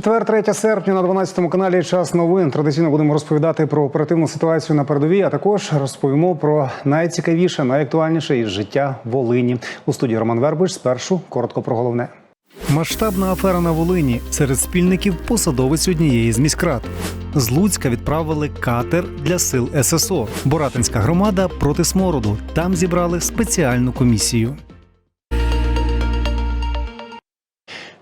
Четвер, 3 серпня на 12 каналі Час новин. Традиційно будемо розповідати про оперативну ситуацію на передовій, а також розповімо про найцікавіше, найактуальніше із життя Волині. У студії Роман Вербич. Спершу коротко про головне. Масштабна афера на Волині серед спільників посадовець однієї з міськрад. З Луцька відправили катер для сил ССО. Боратинська громада проти смороду. Там зібрали спеціальну комісію.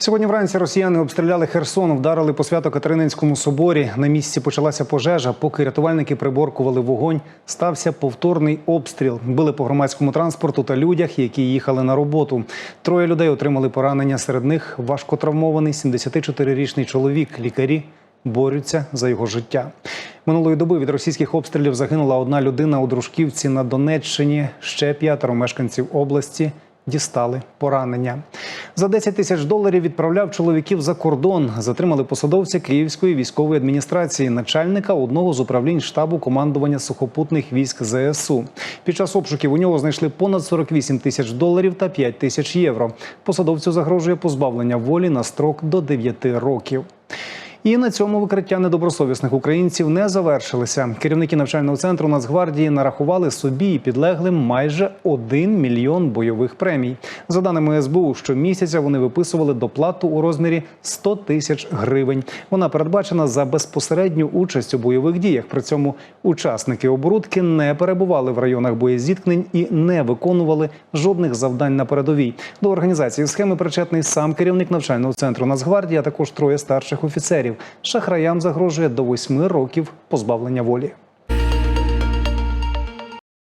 Сьогодні вранці росіяни обстріляли Херсон, вдарили по свято-Катерининському соборі. На місці почалася пожежа. Поки рятувальники приборкували вогонь, стався повторний обстріл. Били по громадському транспорту та людях, які їхали на роботу. Троє людей отримали поранення. Серед них важкотравмований 74-річний чоловік. Лікарі борються за його життя. Минулої доби від російських обстрілів загинула одна людина у Дружківці на Донеччині. Ще п'ятеро мешканців області дістали поранення. За 10 тисяч доларів відправляв чоловіків за кордон. Затримали посадовця Київської військової адміністрації, начальника одного з управлінь штабу командування сухопутних військ ЗСУ. Під час обшуків у нього знайшли понад 48 тисяч доларів та 5 тисяч євро. Посадовцю загрожує позбавлення волі на строк до 9 років. І на цьому викриття недобросовісних українців не завершилися. Керівники навчального центру Нацгвардії нарахували собі і підлеглим майже 1 мільйон бойових премій. За даними СБУ, щомісяця вони виписували доплату у розмірі 100 тисяч гривень. Вона передбачена за безпосередню участь у бойових діях. При цьому учасники оборудки не перебували в районах боєзіткнень і не виконували жодних завдань на передовій. До організації схеми причетний сам керівник навчального центру Нацгвардії, а також троє старших офіцерів. Шахраям загрожує до восьми років позбавлення волі.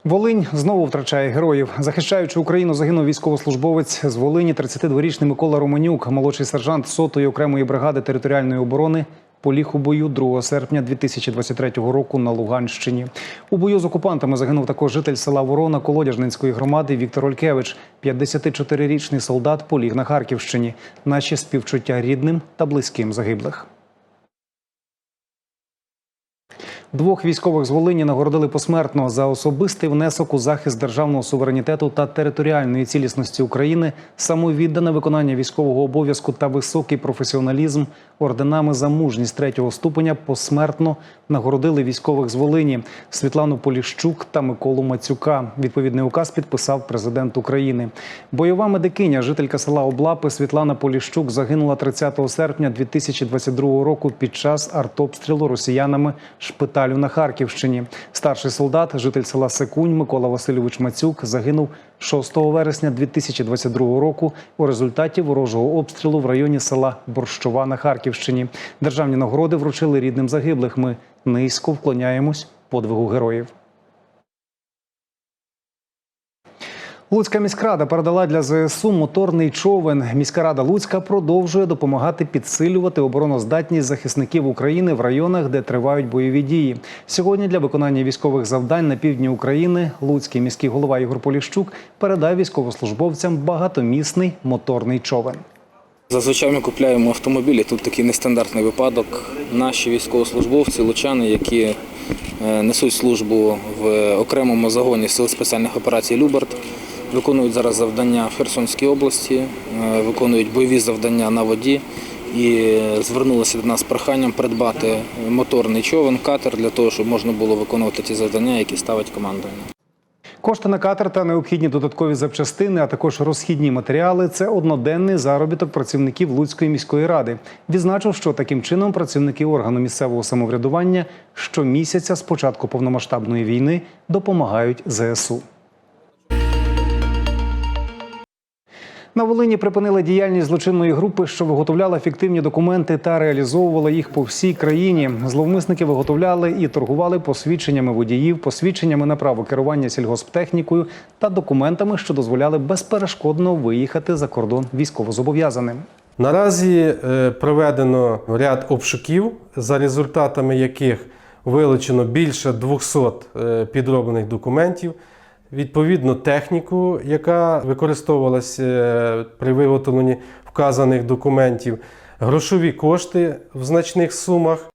Волинь знову втрачає героїв. Захищаючи Україну, загинув військовослужбовець з Волині, 32-річний Микола Романюк, молодший сержант сотої окремої бригади територіальної оборони. Поліг у бою 2 серпня 2023 року на Луганщині. У бою з окупантами загинув також житель села Ворона Колодяжненської громади Віктор Олькевич. 54-річний солдат поліг на Харківщині. Наші співчуття рідним та близьким загиблих. Двох військових з Волині нагородили посмертно за особистий внесок у захист державного суверенітету та територіальної цілісності України, самовіддане виконання військового обов'язку та високий професіоналізм орденами за мужність третього ступеня посмертно нагородили військових з Волині Світлану Поліщук та Миколу Мацюка. Відповідний указ підписав президент України. Бойова медикиня, жителька села Облапи Світлана Поліщук загинула 30 серпня 2022 року під час артобстрілу росіянами шпиталю на Харківщині. Старший солдат, житель села Секунь Микола Васильович Мацюк загинув 6 вересня 2022 року у результаті ворожого обстрілу в районі села Борщова на Харківщині. Державні нагороди вручили рідним загиблих. Ми низько вклоняємось подвигу героїв. Луцька міськрада передала для ЗСУ моторний човен. Міська рада Луцька продовжує допомагати підсилювати обороноздатність захисників України в районах, де тривають бойові дії. Сьогодні для виконання військових завдань на півдні України Луцький міський голова Ігор Поліщук передав військовослужбовцям багатомісний моторний човен. Зазвичай ми купляємо автомобілі. Тут такий нестандартний випадок. Наші військовослужбовці, лучани, які е, несуть службу в окремому загоні сил спеціальних операцій Люберт, виконують зараз завдання в Херсонській області, е, виконують бойові завдання на воді і звернулися до нас проханням придбати моторний човен, катер для того, щоб можна було виконувати ті завдання, які ставить командування. Кошти на катер та необхідні додаткові запчастини, а також розхідні матеріали це одноденний заробіток працівників Луцької міської ради. Відзначив, що таким чином працівники органу місцевого самоврядування щомісяця з початку повномасштабної війни допомагають ЗСУ. На Волині припинили діяльність злочинної групи, що виготовляла фіктивні документи та реалізовувала їх по всій країні. Зловмисники виготовляли і торгували посвідченнями водіїв, посвідченнями на право керування сільгосптехнікою та документами, що дозволяли безперешкодно виїхати за кордон військовозобов'язаним. Наразі е, проведено ряд обшуків, за результатами яких вилучено більше 200 е, підроблених документів. Відповідно, техніку, яка використовувалася е, при виготовленні вказаних документів, грошові кошти в значних сумах.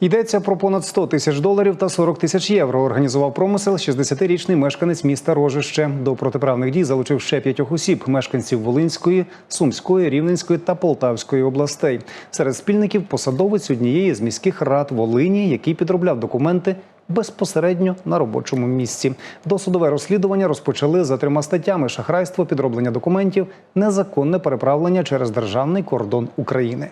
Йдеться про понад 100 тисяч доларів та 40 тисяч євро. Організував промисел 60-річний мешканець міста Рожище. До протиправних дій залучив ще п'ятьох осіб мешканців Волинської, Сумської, Рівненської та Полтавської областей. Серед спільників посадовець однієї з міських рад Волині, який підробляв документи безпосередньо на робочому місці. Досудове розслідування розпочали за трьома статтями: шахрайство, підроблення документів, незаконне переправлення через державний кордон України.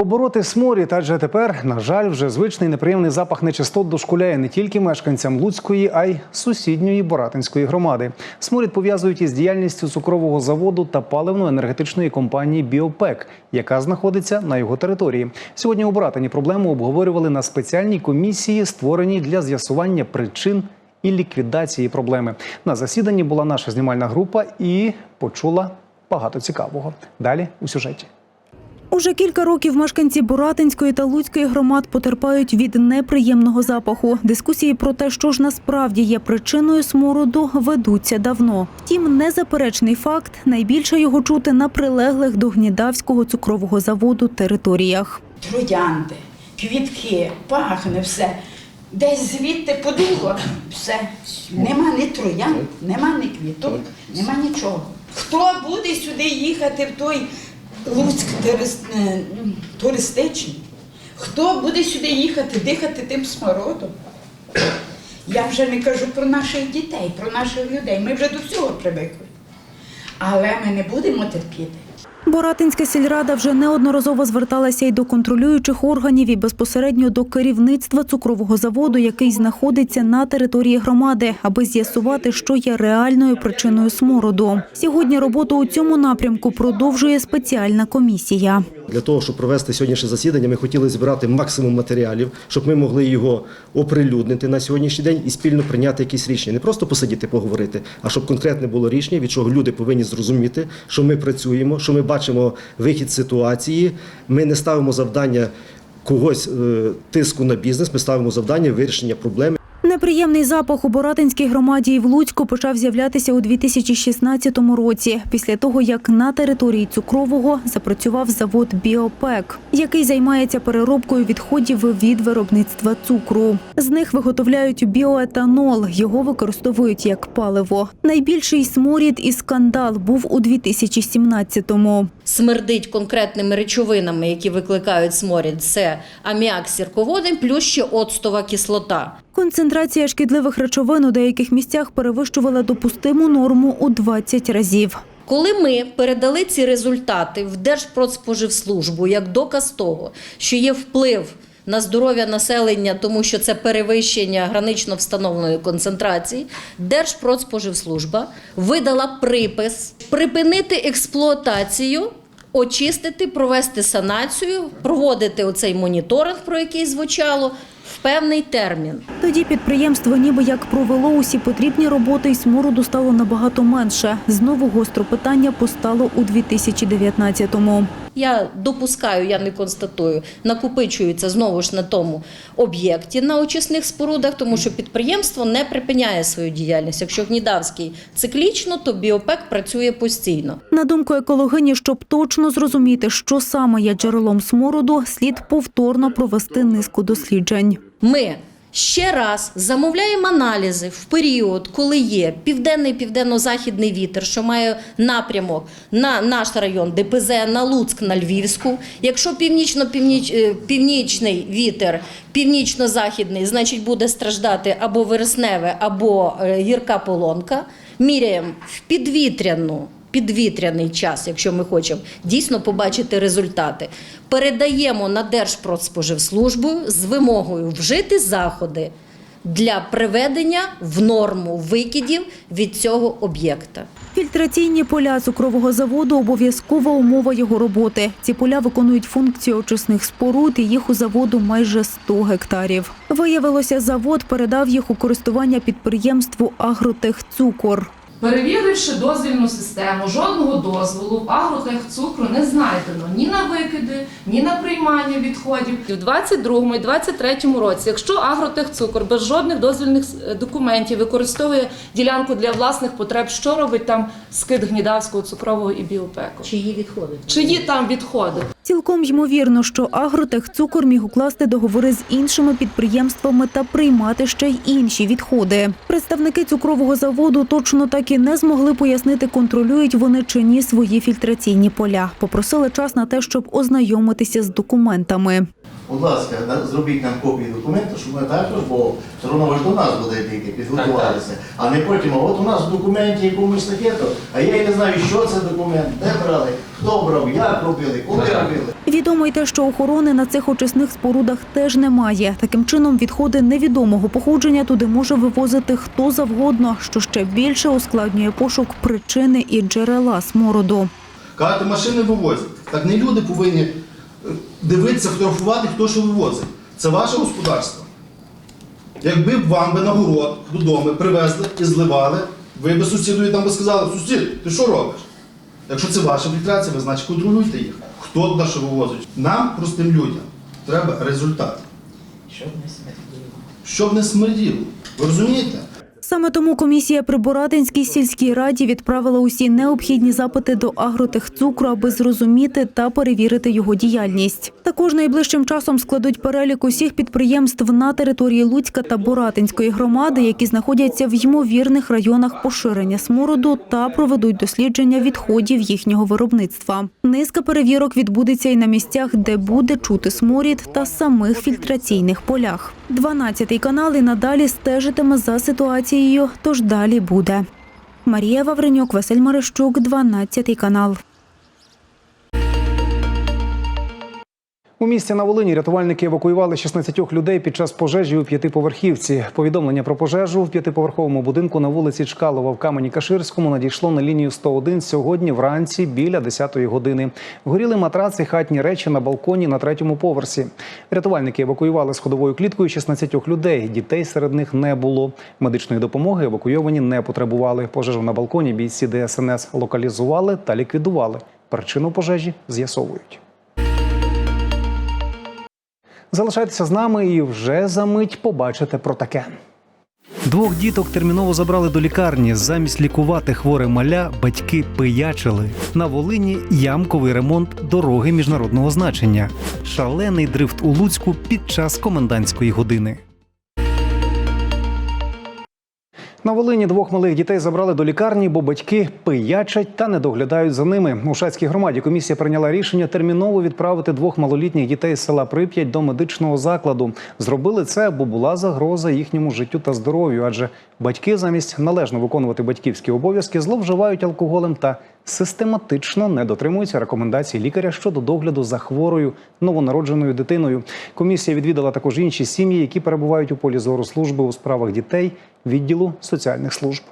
Побороти сморід, адже тепер, на жаль, вже звичний неприємний запах нечистот дошкуляє не тільки мешканцям Луцької, а й сусідньої Боратинської громади. Сморід пов'язують із діяльністю цукрового заводу та паливно-енергетичної компанії Біопек, яка знаходиться на його території. Сьогодні у Боратині проблему обговорювали на спеціальній комісії, створеній для з'ясування причин і ліквідації проблеми. На засіданні була наша знімальна група і почула багато цікавого. Далі у сюжеті. Уже кілька років мешканці Боратинської та Луцької громад потерпають від неприємного запаху. Дискусії про те, що ж насправді є причиною смороду, ведуться давно. Втім, незаперечний факт найбільше його чути на прилеглих до Гнідавського цукрового заводу територіях. троянди, квітки, пахне все. Десь звідти подуло, все. Нема ні троянд, нема ні квіток, нема нічого. Хто буде сюди їхати в той Луцьк е, туристичний? Хто буде сюди їхати, дихати тим смородом? Я вже не кажу про наших дітей, про наших людей. Ми вже до всього привикли. Але ми не будемо терпіти. Боратинська сільрада вже неодноразово зверталася й до контролюючих органів і безпосередньо до керівництва цукрового заводу, який знаходиться на території громади, аби з'ясувати, що є реальною причиною смороду. Сьогодні роботу у цьому напрямку продовжує спеціальна комісія. Для того, щоб провести сьогоднішнє засідання, ми хотіли зібрати максимум матеріалів, щоб ми могли його оприлюднити на сьогоднішній день і спільно прийняти якісь рішення. Не просто посидіти, поговорити, а щоб конкретне було рішення, від чого люди повинні зрозуміти, що ми працюємо, що ми бачимо вихід ситуації. Ми не ставимо завдання когось е, тиску на бізнес, ми ставимо завдання вирішення проблеми. Неприємний запах у Боратинській громаді і в Луцьку почав з'являтися у 2016 році, після того, як на території цукрового запрацював завод «Біопек», який займається переробкою відходів від виробництва цукру. З них виготовляють біоетанол, його використовують як паливо. Найбільший сморід і скандал був у 2017-му. Смердить конкретними речовинами, які викликають сморід, це аміак з плюс ще оцтова кислота. Концентрація шкідливих речовин у деяких місцях перевищувала допустиму норму у 20 разів. Коли ми передали ці результати в Держпродспоживслужбу як доказ того, що є вплив на здоров'я населення, тому що це перевищення гранично встановленої концентрації, Держпродспоживслужба видала припис припинити експлуатацію. Очистити, провести санацію, проводити оцей моніторинг, про який звучало, в певний термін. Тоді підприємство ніби як провело усі потрібні роботи і смороду стало набагато менше. Знову гостро питання постало у 2019-му. Я допускаю, я не констатую, накопичується знову ж на тому об'єкті на очисних спорудах, тому що підприємство не припиняє свою діяльність. Якщо Гнідавський циклічно, то біопек працює постійно. На думку екологині, щоб точно зрозуміти, що саме є джерелом смороду, слід повторно провести низку досліджень. Ми ще раз замовляємо аналізи в період, коли є південний південно-західний вітер, що має напрямок на наш район ДПЗ, на Луцьк, на Львівську. Якщо північно-північний вітер, північно-західний, значить буде страждати або вересневе, або е, гірка полонка. Міряємо в підвітряну. Підвітряний час, якщо ми хочемо дійсно побачити результати, передаємо на Держпродспоживслужбу з вимогою вжити заходи для приведення в норму викидів від цього об'єкта. Фільтраційні поля цукрового заводу обов'язкова умова його роботи. Ці поля виконують функцію очисних споруд, і їх у заводу майже 100 гектарів. Виявилося, завод передав їх у користування підприємству «Агротехцукор». Перевіривши дозвільну систему, жодного дозволу в агротехцукру не знайдено ні на викиди, ні на приймання відходів. У 22 і 23 році, якщо агротехцукор без жодних дозвільних е, документів використовує ділянку для власних потреб, що робить там скид гнідавського цукрового і біопеку? Чиї відходи? Чиї там відходи? Цілком ймовірно, що Агротехцукор міг укласти договори з іншими підприємствами та приймати ще й інші відходи. Представники цукрового заводу точно так і не змогли пояснити, контролюють вони чи ні свої фільтраційні поля. Попросили час на те, щоб ознайомитися з документами. Будь ласка, да- зробіть нам копії документу, щоб ми також, бо все одно ви ж до нас будете йти, підготувалися. А не потім, а от у нас в документі якомусь таке, а я й не знаю, що це документ, де брали, хто брав, як робили, коли робили. Відомо й те, що охорони на цих очисних спорудах теж немає. Таким чином, відходи невідомого походження туди може вивозити хто завгодно, що ще більше ускладнює пошук причини і джерела смороду. Кажете, машини вивозять. Так не люди повинні дивитися, фотографувати, хто що вивозить. Це ваше господарство. Якби б вам би на город додому привезли і зливали, ви б сусідові там би сказали, сусід, ти що робиш? Якщо це ваша фільтрація, ви значить контролюйте їх. Хто туди що вивозить? Нам, простим людям, треба результат. Щоб не смерділо. Щоб не смерділо. Ви розумієте? Саме тому комісія при Боратинській сільській раді відправила усі необхідні запити до агротехцукру, аби зрозуміти та перевірити його діяльність. Також найближчим часом складуть перелік усіх підприємств на території Луцька та Боратинської громади, які знаходяться в ймовірних районах поширення смороду, та проведуть дослідження відходів їхнього виробництва. Низка перевірок відбудеться і на місцях, де буде чути сморід та самих фільтраційних полях. 12-й канал і надалі стежитиме за ситуацією, тож далі буде. Марія Вавренюк, Василь Марищук, 12-й канал. У місті на Волині рятувальники евакуювали 16 людей під час пожежі у п'ятиповерхівці. Повідомлення про пожежу в п'ятиповерховому будинку на вулиці Чкалова в Камені Каширському надійшло на лінію 101 сьогодні вранці біля 10-ї години. Горіли матраци, хатні речі на балконі на третьому поверсі. Рятувальники евакуювали сходовою кліткою 16 людей. Дітей серед них не було. Медичної допомоги евакуйовані не потребували. Пожежу на балконі бійці ДСНС локалізували та ліквідували. Причину пожежі з'ясовують. Залишайтеся з нами і вже за мить побачите про таке. Двох діток терміново забрали до лікарні. Замість лікувати хворе маля батьки пиячили. На Волині ямковий ремонт дороги міжнародного значення. Шалений дрифт у Луцьку під час комендантської години. На Волині двох малих дітей забрали до лікарні, бо батьки пиячать та не доглядають за ними. У Шацькій громаді комісія прийняла рішення терміново відправити двох малолітніх дітей з села Прип'ять до медичного закладу. Зробили це, бо була загроза їхньому життю та здоров'ю, адже батьки замість належно виконувати батьківські обов'язки зловживають алкоголем та систематично не дотримуються рекомендацій лікаря щодо догляду за хворою новонародженою дитиною. Комісія відвідала також інші сім'ї, які перебувають у полі зору служби у справах дітей відділу соціальних служб.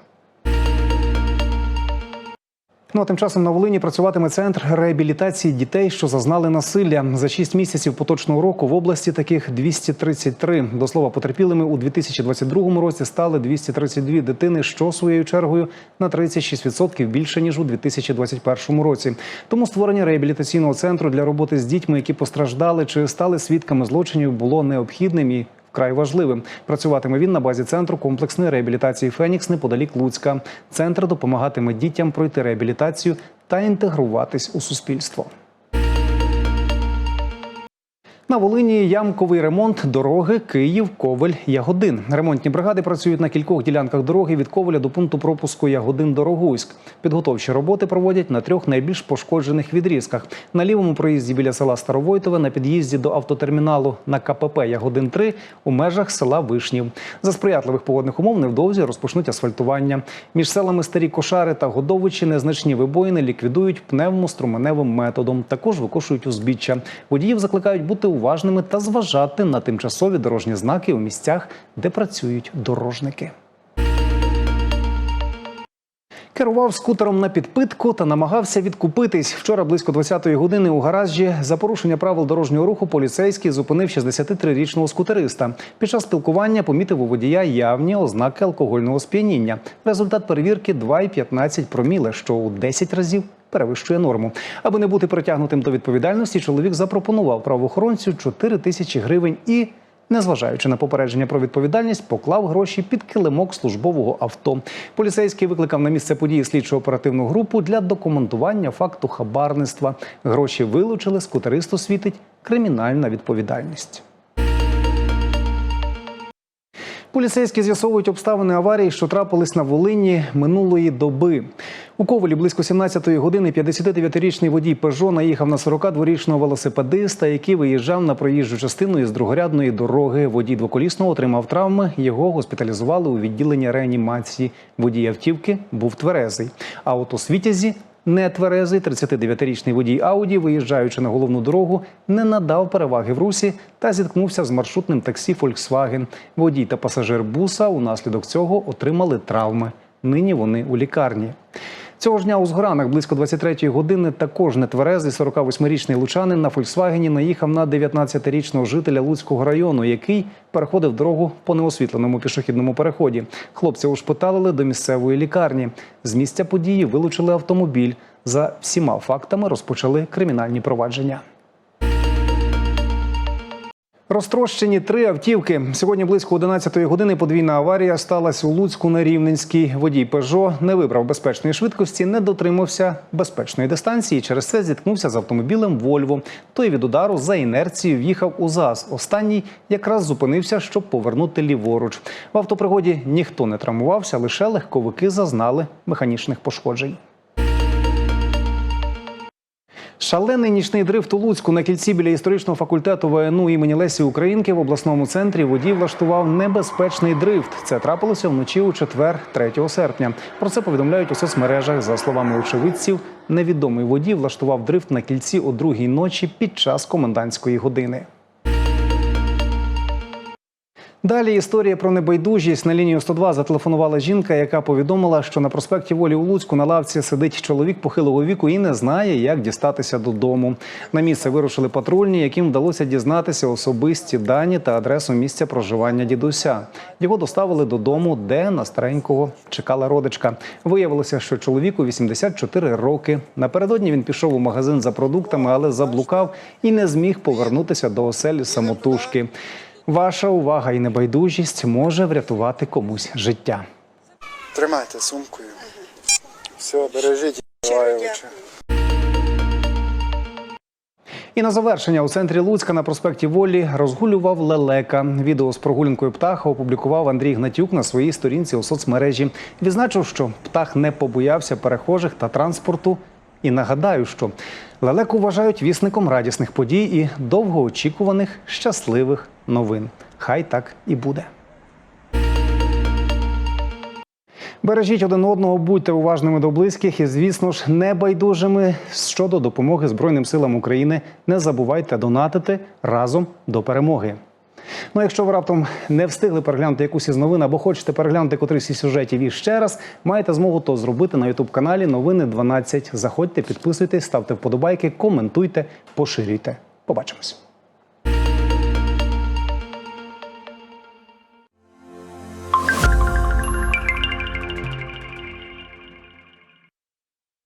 Ну а тим часом на Волині працюватиме центр реабілітації дітей, що зазнали насилля. За 6 місяців поточного року в області таких 233. До слова, потерпілими у 2022 році стали 232 дитини, що своєю чергою на 36% більше ніж у 2021 році. Тому створення реабілітаційного центру для роботи з дітьми, які постраждали чи стали свідками злочинів, було необхідним і вкрай важливим. Працюватиме він на базі центру комплексної реабілітації Фенікс неподалік Луцька. Центр допомагатиме дітям пройти реабілітацію та інтегруватись у суспільство. На Волині ямковий ремонт дороги Київ, Ковель, Ягодин. Ремонтні бригади працюють на кількох ділянках дороги від Ковеля до пункту пропуску Ягодин Дорогуськ. Підготовчі роботи проводять на трьох найбільш пошкоджених відрізках: на лівому проїзді біля села Старовойтове, на під'їзді до автотерміналу на КПП Ягодин 3 у межах села Вишнів. За сприятливих погодних умов невдовзі розпочнуть асфальтування. Між селами Старі Кошари та Годовичі незначні вибоїни ліквідують пневмоструменевим методом. Також викошують узбіччя. Водіїв закликають бути уважними та зважати на тимчасові дорожні знаки у місцях, де працюють дорожники. Керував скутером на підпитку та намагався відкупитись. Вчора близько 20-ї години у гаражі за порушення правил дорожнього руху поліцейський зупинив 63-річного скутериста. Під час спілкування помітив у водія явні ознаки алкогольного сп'яніння. Результат перевірки 2,15 проміле, що у 10 разів перевищує норму. Аби не бути притягнутим до відповідальності, чоловік запропонував правоохоронцю 4 тисячі гривень і незважаючи на попередження про відповідальність, поклав гроші під килимок службового авто. Поліцейський викликав на місце події слідчо-оперативну групу для документування факту хабарництва. Гроші вилучили, скутеристу світить кримінальна відповідальність. Поліцейські з'ясовують обставини аварії, що трапились на Волині минулої доби. У Ковалі близько 17-ї години 59-річний водій Пежо наїхав на 42-річного велосипедиста, який виїжджав на проїжджу частину із другорядної дороги. Водій двоколісного отримав травми. Його госпіталізували у відділення реанімації. Водій автівки був тверезий. А от у світязі Нетверезий 39-річний водій Ауді, виїжджаючи на головну дорогу, не надав переваги в русі та зіткнувся з маршрутним таксі Volkswagen. Водій та пасажир буса унаслідок цього отримали травми. Нині вони у лікарні. Цього ж дня у Згоранах близько 23-ї години також нетверезий 48-річний лучанин на Фольксвагені наїхав на 19-річного жителя Луцького району, який переходив дорогу по неосвітленому пішохідному переході. Хлопця ушпиталили до місцевої лікарні. З місця події вилучили автомобіль. За всіма фактами розпочали кримінальні провадження. Розтрощені три автівки. Сьогодні близько 11-ї години подвійна аварія сталася у Луцьку на Рівненській. Водій Пежо не вибрав безпечної швидкості, не дотримався безпечної дистанції. Через це зіткнувся з автомобілем Вольво. Той від удару за інерцією в'їхав у ЗАЗ. Останній якраз зупинився, щоб повернути ліворуч. В автопригоді ніхто не травмувався, лише легковики зазнали механічних пошкоджень. Шалений нічний дрифт у Луцьку на кільці біля історичного факультету ВНУ імені Лесі Українки в обласному центрі водій влаштував небезпечний дрифт. Це трапилося вночі у четвер, 3 серпня. Про це повідомляють у соцмережах. За словами очевидців, невідомий водій влаштував дрифт на кільці о другій ночі під час комендантської години. Далі історія про небайдужість на лінію 102 зателефонувала жінка, яка повідомила, що на проспекті Волі у Луцьку на лавці сидить чоловік похилого віку і не знає, як дістатися додому. На місце вирушили патрульні, яким вдалося дізнатися особисті дані та адресу місця проживання дідуся. Його доставили додому, де на старенького чекала родичка. Виявилося, що чоловіку 84 роки. Напередодні він пішов у магазин за продуктами, але заблукав і не зміг повернутися до оселі самотужки. Ваша увага і небайдужість може врятувати комусь життя. Тримайте сумкою. Все, бережіть. І на завершення у центрі Луцька на проспекті Волі розгулював лелека. Відео з прогулянкою птаха опублікував Андрій Гнатюк на своїй сторінці у соцмережі. Відзначив, що птах не побоявся перехожих та транспорту. І нагадаю, що лелеку вважають вісником радісних подій і довгоочікуваних щасливих новин. Хай так і буде. Бережіть один одного, будьте уважними до близьких і, звісно ж, небайдужими щодо допомоги Збройним силам України. Не забувайте донатити разом до перемоги. Ну, якщо ви раптом не встигли переглянути якусь із новин або хочете переглянути котрийсь із сюжетів іще раз, маєте змогу то зробити на ютуб каналі Новини 12. Заходьте, підписуйтесь, ставте вподобайки, коментуйте, поширюйте. Побачимось.